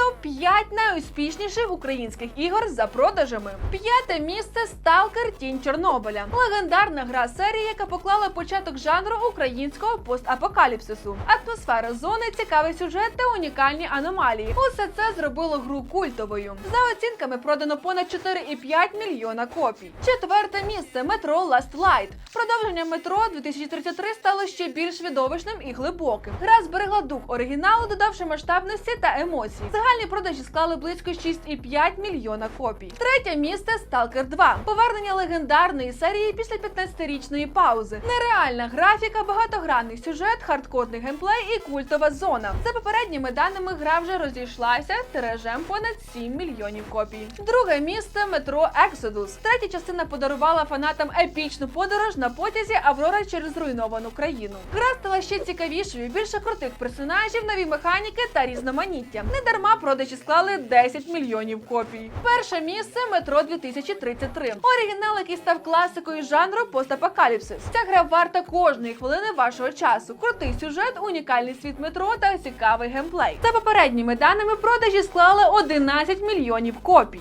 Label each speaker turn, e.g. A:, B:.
A: Топ-5 найуспішніших українських ігор за продажами. П'яте місце Сталкер Тінь Чорнобиля. Легендарна гра серії, яка поклала початок жанру українського постапокаліпсису. Атмосфера зони, цікавий сюжет та унікальні аномалії. Усе це зробило гру культовою. За оцінками продано понад 4,5 мільйона копій. Четверте місце метро Last Light. Продовження метро 2033 стало ще більш видовищним і глибоким. Гра зберегла дух оригіналу, додавши масштабності та емоцій. Загальні продажі склали близько 6,5 мільйона копій. Третє місце Stalker 2. Повернення легендарної серії після 15-річної паузи. Нереальна графіка, багатогранний сюжет, хардкорний геймплей і культова зона. За попередніми даними, гра вже розійшлася тиражем понад 7 мільйонів копій. Друге місце метро Exodus. Третя частина подарувала фанатам епічну подорож на потязі Аврора через зруйновану країну. Гра стала ще цікавішою, більше крутих персонажів, нові механіки та різноманіття. Недарма продажі склали 10 мільйонів копій. Перше місце метро 2033. Оригінал, який став класикою жанру постапокаліпсис. Ця гра варта кожної хвилини вашого часу. Крутий сюжет, унікальний світ метро та цікавий геймплей. За попередніми даними продажі склали 11 мільйонів копій.